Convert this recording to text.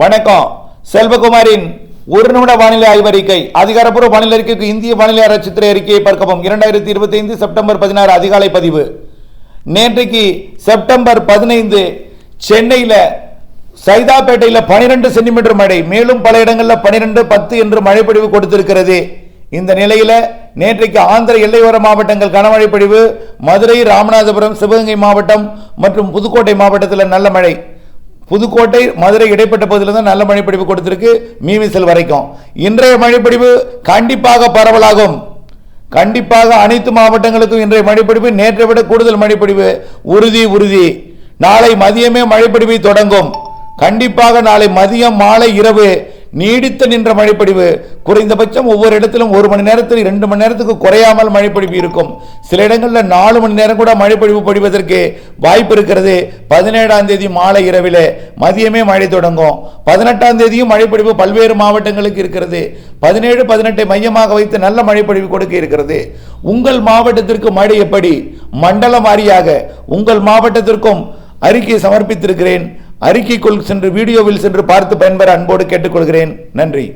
வணக்கம். செல்வகுமாரின் ஒரு நிமிட வானிலை ஆய்வறிக்கை. அதிகாரப்பூர்வ வானிலை அறிக்கைக்கு இந்திய வானிலை ஆராய்ச்சித்துறை அறிக்கையை பார்க்கவும். இரண்டாயிரத்தி இருபத்தி ஐந்து செப்டம்பர் பதினாறு அதிகாலை பதிவு. நேற்றைக்கு செப்டம்பர் பதினைந்து சென்னையில் சைதாப்பேட்டையில் பனிரெண்டு சென்டிமீட்டர் மழை மேலும் பல இடங்களில் பனிரெண்டு பத்து என்று மழைப்பொழிவு கொடுத்திருக்கிறது. இந்த நிலையில் நேற்றைக்கு ஆந்திர எல்லையோர மாவட்டங்கள் கனமழை பொழிவு மதுரை ராமநாதபுரம் சிவகங்கை மாவட்டம் மற்றும் புதுக்கோட்டை மாவட்டத்தில் நல்ல மழை. புதுக்கோட்டை மதுரை இடைப்பட்ட பகுதியில் தான் நல்ல மழைப்பொழிவு கொடுத்திருக்கு மீமிசல் வரைக்கும். இன்றைய மழைப்பிடிவு கண்டிப்பாக பரவலாகும். கண்டிப்பாக அனைத்து மாவட்டங்களுக்கும் இன்றைய மழைப்பொழிவு நேற்றை விட கூடுதல் மழைப்பொழிவு. உறுதி உறுதி. நாளை மதியமே மழைப்பொழிவை தொடங்கும். கண்டிப்பாக நாளை மதியம் மாலை இரவு நீடித்து நின்ற மழைப்பொழிவு. குறைந்தபட்சம் ஒவ்வொரு இடத்திலும் ஒரு மணி நேரத்தில் இரண்டு மணி நேரத்துக்கு குறையாமல் மழைப்பொழிவு இருக்கும். சில இடங்களில் நாலு மணி நேரம் கூட மழைப்பொழிவு பொழிவதற்கு வாய்ப்பு இருக்கிறது. பதினேழாம் தேதி மாலை இரவில் மதியமே மழை தொடங்கும். பதினெட்டாம் தேதியும் மழைப்பொழிவு பல்வேறு மாவட்டங்களுக்கு இருக்கிறது. பதினேழு பதினெட்டை மையமாக வைத்து நல்ல மழைப்பொழிவு கொடுக்க இருக்கிறது. உங்கள் மாவட்டத்திற்கு மழை எப்படி? மண்டலம் வாரியாக உங்கள் மாவட்டத்திற்கும் அறிக்கை சமர்ப்பித்திருக்கிறேன். அறிக்கைக்குள் சென்று வீடியோவில் சென்று பார்த்து பயன்பெற அன்போடு கேட்டுக்கொள்கிறேன். நன்றி.